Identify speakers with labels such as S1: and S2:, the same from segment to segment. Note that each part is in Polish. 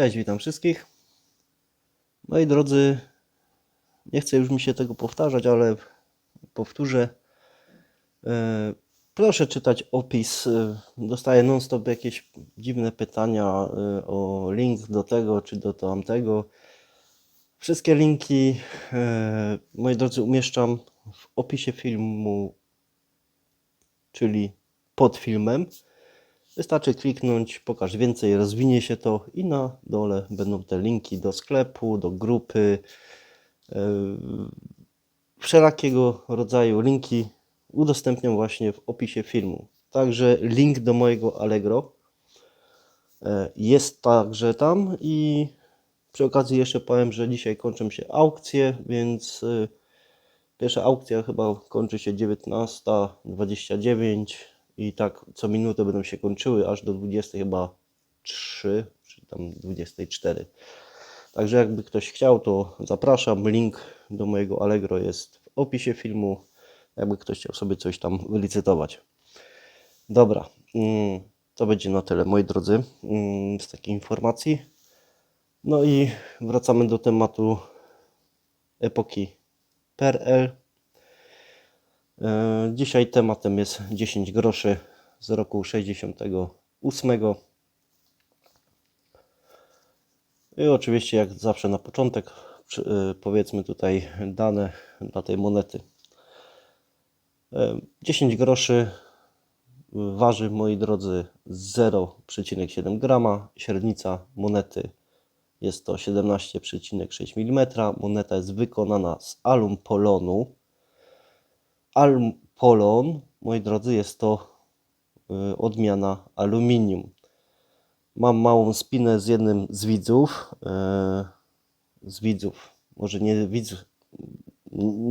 S1: Cześć, witam wszystkich. Moi drodzy, nie chcę już mi się tego powtarzać, ale powtórzę. E, Proszę czytać opis. E, Dostaję non-stop jakieś dziwne pytania e, o link do tego czy do tamtego. Wszystkie linki, moi drodzy, umieszczam w opisie filmu, czyli pod filmem. Wystarczy kliknąć, pokaż więcej, rozwinie się to i na dole będą te linki do sklepu, do grupy, yy, wszelakiego rodzaju linki udostępniam właśnie w opisie filmu. Także link do mojego Allegro e, jest także tam i przy okazji jeszcze powiem, że dzisiaj kończą się aukcje, więc y, pierwsza aukcja chyba kończy się 19.29 i tak co minutę będą się kończyły aż do 20 chyba 3 czy tam 24. Także jakby ktoś chciał, to zapraszam. Link do mojego Allegro jest w opisie filmu. Jakby ktoś chciał sobie coś tam wylicytować. Dobra, mm, to będzie na tyle, moi drodzy, mm, z takiej informacji. No i wracamy do tematu epoki PRL. E, Dzisiaj tematem jest 10 groszy z roku 68. I oczywiście, jak zawsze na początek, e, powiedzmy tutaj dane dla tej monety. E, 10 groszy waży, moi drodzy, 0,7 grama. Średnica monety jest to 17,6 mm. Moneta jest wykonana z alum polonu. Alum polon, moi drodzy, jest to y, odmiana aluminium. Mam małą spinę z jednym z widzów. e, Z widzów, może nie widzów,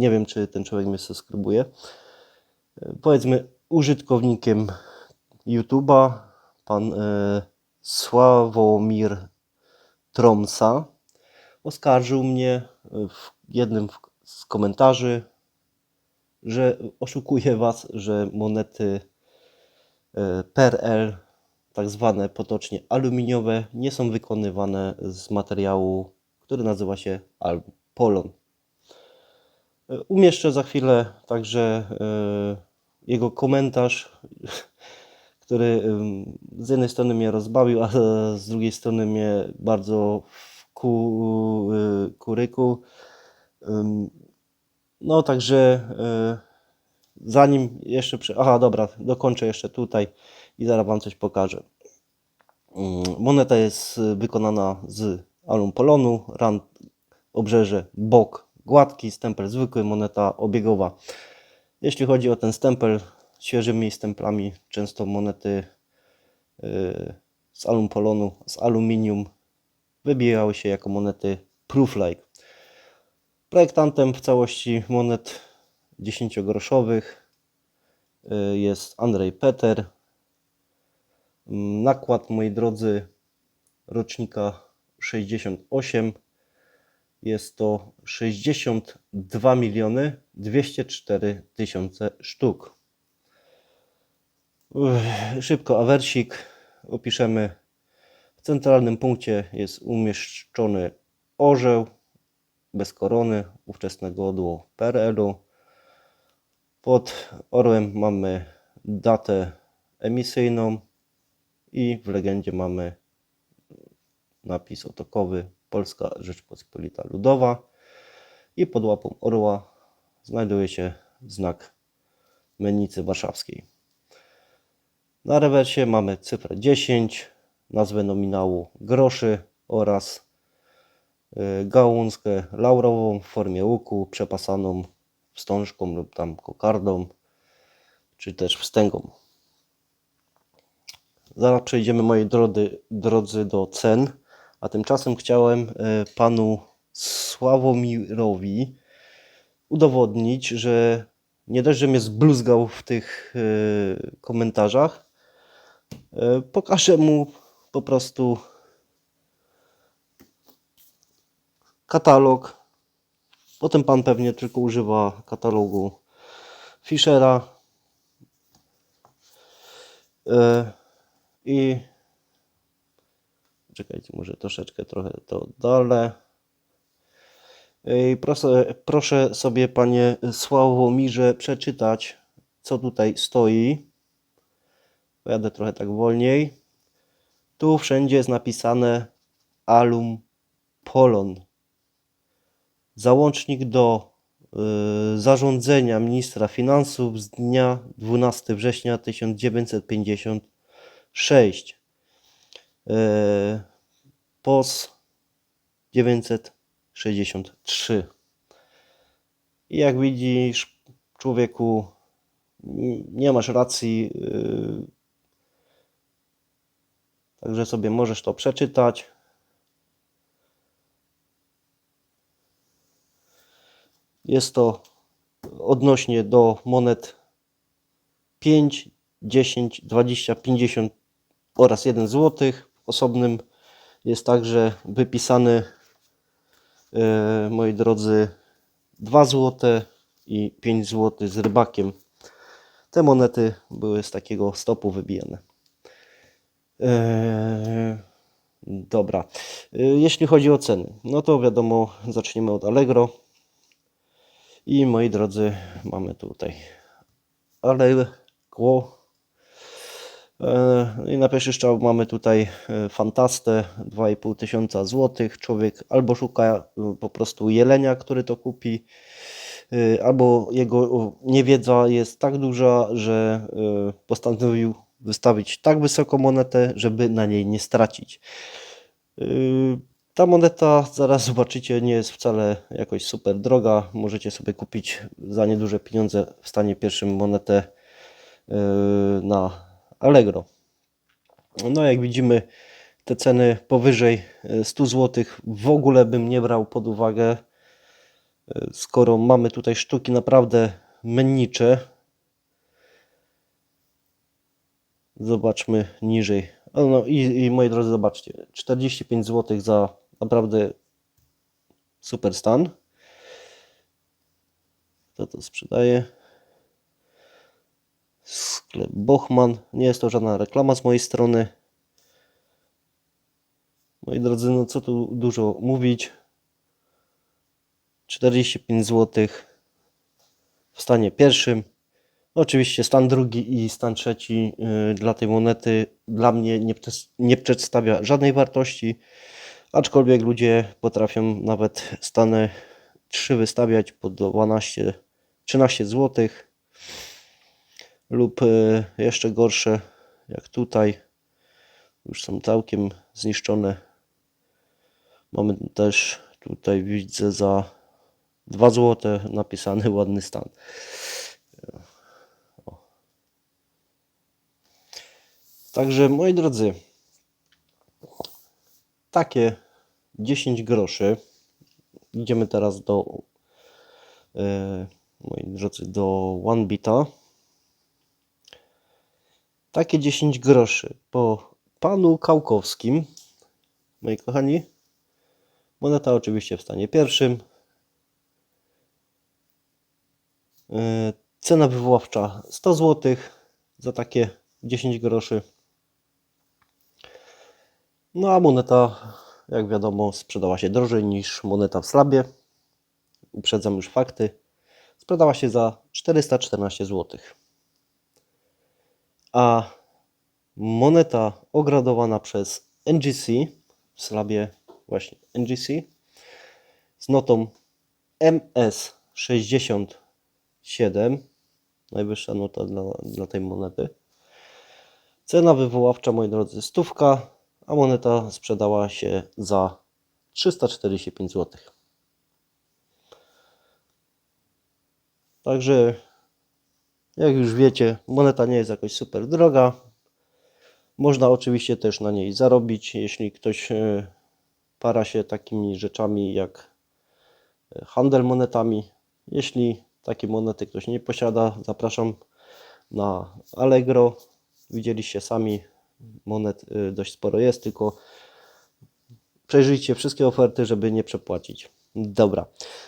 S1: nie wiem czy ten człowiek mnie subskrybuje. Powiedzmy użytkownikiem YouTube'a, pan e, Sławomir Tromsa oskarżył mnie w jednym z komentarzy, że oszukuję Was, że monety e, PRL, tak zwane potocznie aluminiowe, nie są wykonywane z materiału, który nazywa się polon. E, Umieszczę za chwilę także e, jego komentarz, który z jednej strony mnie rozbawił, a z drugiej strony mnie bardzo y, kuryku. No także y, zanim jeszcze. Aha, dobra, dokończę jeszcze tutaj i zaraz Wam coś pokażę. Ym, Moneta jest y, wykonana z alum polonu, rand, obrzeże, bok gładki, stempel zwykły, moneta obiegowa. Jeśli chodzi o ten stempel, świeżymi stemplami często monety y, z alum polonu, z aluminium wybijały się jako monety proof-like. Projektantem w całości monet 10-groszowych y, jest Andrzej Peter. Mm, Nakład, moi drodzy, rocznika 68 jest to 62 miliony 204 tysiące sztuk. Szybko awersik opiszemy. W centralnym punkcie jest umieszczony orzeł bez korony ówczesnego odło PRL-u. Pod orłem mamy datę emisyjną i w legendzie mamy napis otokowy Polska Rzeczpospolita Ludowa i pod łapą orła znajduje się znak mennicy warszawskiej. Na rewersie mamy cyfrę 10, nazwę nominału groszy oraz gałązkę laurową w formie łuku przepasaną wstążką lub tam kokardą, czy też wstęgą. Zaraz przejdziemy, moi drodzy, drodzy, do cen. A tymczasem chciałem e, panu Sławomirowi udowodnić, że nie dość, że mnie zbluzgał w tych e, komentarzach, pokażę mu po prostu katalog. Potem pan pewnie tylko używa katalogu Fischera. E, I Poczekajcie, może troszeczkę trochę to dalej. Ej, Proszę, proszę sobie, panie Sławomirze, przeczytać, co tutaj stoi. Pojadę trochę tak wolniej. Tu wszędzie jest napisane Alum Polon. Załącznik do y, zarządzenia ministra finansów z dnia 12 września 1956. Y, POS 963. I jak widzisz, człowieku, nie masz racji. y, Także sobie możesz to przeczytać. Jest to odnośnie do monet 5, 10, 20, 50 oraz 1 zł. Osobnym jest także wypisany, e, moi drodzy, 2 zł i 5 zł z rybakiem. Te monety były z takiego stopu wybijane. Eee, dobra. Eee, Jeśli chodzi o ceny, no to wiadomo, zaczniemy od Allegro. I moi drodzy, mamy tutaj Allegro. Eee, I na pierwszy strzał mamy tutaj e, Fantastę 2,5 tysiąca złotych. Człowiek albo szuka e, po prostu jelenia, który to kupi, e, albo jego niewiedza jest tak duża, że postanowił wystawić tak wysoką monetę, żeby na niej nie stracić. Yy, Ta moneta, zaraz zobaczycie, nie jest wcale jakoś super droga. Możecie sobie kupić za nieduże pieniądze w stanie pierwszym monetę yy, na Allegro. No jak widzimy, te ceny powyżej yy, 100 zł w ogóle bym nie brał pod uwagę, yy, skoro mamy tutaj sztuki naprawdę mennicze. Zobaczmy niżej. No i, i moi drodzy, zobaczcie. 45 zł za naprawdę super stan. Kto to sprzedaje? Sklep Bochman. Nie jest to żadna reklama z mojej strony. Moi drodzy, no co tu dużo mówić. 45 zł w stanie pierwszym. Oczywiście stan drugi i stan trzeci y, dla tej monety dla mnie nie, nie przedstawia żadnej wartości, aczkolwiek ludzie potrafią nawet stany 3 wystawiać po 12, 13 zł lub y, jeszcze gorsze jak tutaj już są całkiem zniszczone. Mamy też tutaj widzę za 2 zł napisany ładny stan. Także moi drodzy, takie 10 groszy. Idziemy teraz do e, moi drodzy do OneBita. Takie 10 groszy po panu Kałkowskim. Moi kochani, moneta oczywiście w stanie pierwszym. E, Cena wywoławcza 100 zł za takie 10 groszy. No a moneta, jak wiadomo, sprzedała się drożej niż moneta w slabie. Uprzedzam już fakty. Sprzedała się za 414 zł. A moneta ogradowana przez NGC w slabie właśnie NGC z notą MS67 najwyższa nota dla, dla tej monety. Cena wywoławcza, moi drodzy, stówka, a moneta sprzedała się za 345 zł. Także, jak już wiecie, moneta nie jest jakoś super droga. Można oczywiście też na niej zarobić, jeśli ktoś e, para się takimi rzeczami jak e, handel monetami. Jeśli takie monety ktoś nie posiada, zapraszam na Allegro. Widzieliście sami, Monet y, dość sporo jest, tylko przejrzyjcie wszystkie oferty, żeby nie przepłacić. Dobra,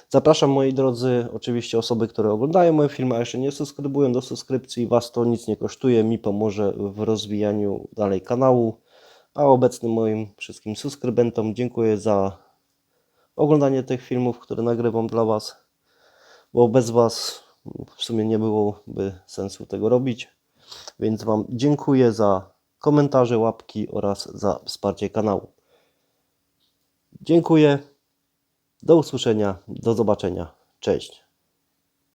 S1: zapraszam moi drodzy, oczywiście osoby, które oglądają moje filmy, a jeszcze nie subskrybują do subskrypcji, Was to nic nie kosztuje, mi pomoże w rozwijaniu dalej kanału, a obecnym moim wszystkim subskrybentom dziękuję za oglądanie tych filmów, które nagrywam dla Was, bo bez Was w sumie nie byłoby sensu tego robić, więc Wam dziękuję za komentarze, łapki oraz za wsparcie kanału. Dziękuję. Do usłyszenia, do zobaczenia. Cześć.